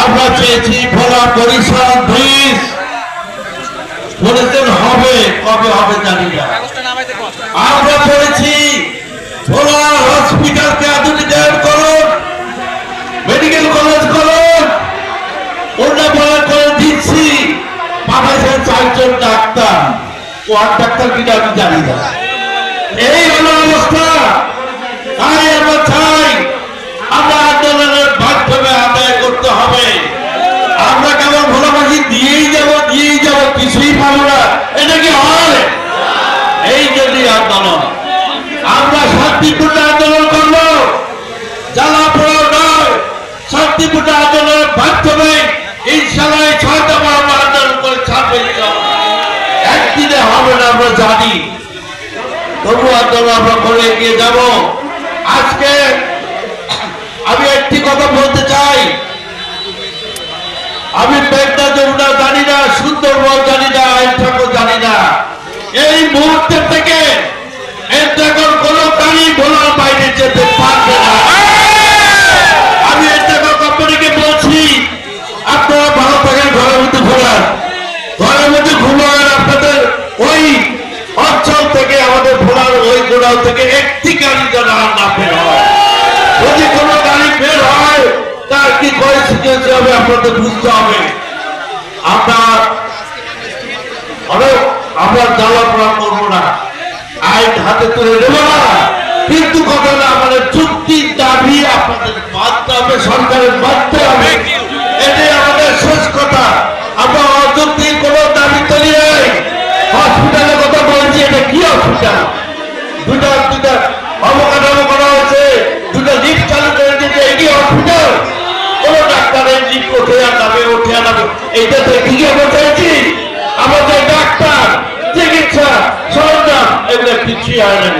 আমরা চেয়েছি ভোলা বরিশাল ব্রিজ। বলেছেন হবে, কবে হবে জানি না। আমরা বলেছি, ভোলা হসপিটালকে আধুনিকায়ন করুন, মেডিকেল কলেজ করুন। উন্নয়ন করে দিচ্ছি, পাঠাইছেন চারজন ডাক্তার। কোয়ার ডাক্তার কিনা আমি জানি না। এই হলো অবস্থা তাই আমরা চাই আমরা আন্দোলনের মাধ্যমে আদায় করতে হবে আমরা কেমন ভোলাবাসী দিয়েই যাব দিয়েই যাব কিছুই পাবো না এটা কি হয়? এই জন্যই আন্দোলন আমরা শান্তিপূর্ণ আন্দোলন করব। জ্বালা পোড়া নয়, শান্তিপূর্ণ আন্দোলনের মাধ্যমে ইনশাল্লাহ ছয় দফা আমরা আন্দোলন করে ছাড়বে। একদিনে হবে না, আমরা জানি। তবু আন্দোলন আমরা করে এগিয়ে যাব। আজকে আমি একটি কথা বলতে চাই আমি মেঘনা যমুনা জানি না সুন্দরবন জানি না আইন ঠাকুর জানি না এই মুহূর্তে থেকে এর এখন কোন গাড়ি ভোলার বাইরে যেতে পারবে না আমি এর টাকা কোম্পানিকে বলছি আপনারা ভালো থাকেন ঘরের মধ্যে ঘোরান ঘরের মধ্যে ঘুমান আপনাদের ওই অঞ্চল থেকে আমাদের ভোলার ওই থেকে একটি গাড়ি যেন আর না বের হয়। যদি কোনো গাড়ি বের হয়, তার কি পরিস্থিতি হবে আপনাদের বুঝতে হবে। আমরা অনেক আমরা জ্বালা পোড়া করব না। আইন হাতে তুলে নেব না। কিন্তু কথা না আমাদের চুক্তির দাবি আপনাদের মানতে হবে, সরকারের মানতে হবে। এটাই আমাদের শেষ কথা। আমরা অযৌক্তিক কোন দাবি তৈরি নেই। হসপিটালের কথা বলছি, এটা কি হসপিটাল? দুটা দুটা অবকাঠামো করা হয়েছে, দুটা লিফট চালু করে দিয়েছে, এটি হসপিটাল কোন ডাক্তারের লিফট ওঠে আর নামে, ওঠে আর নামে। এইটা তো ঠিকই আমরা চাইছি। আমাদের ডাক্তার, চিকিৎসা, সরঞ্জাম, এগুলো কিছুই হয় না।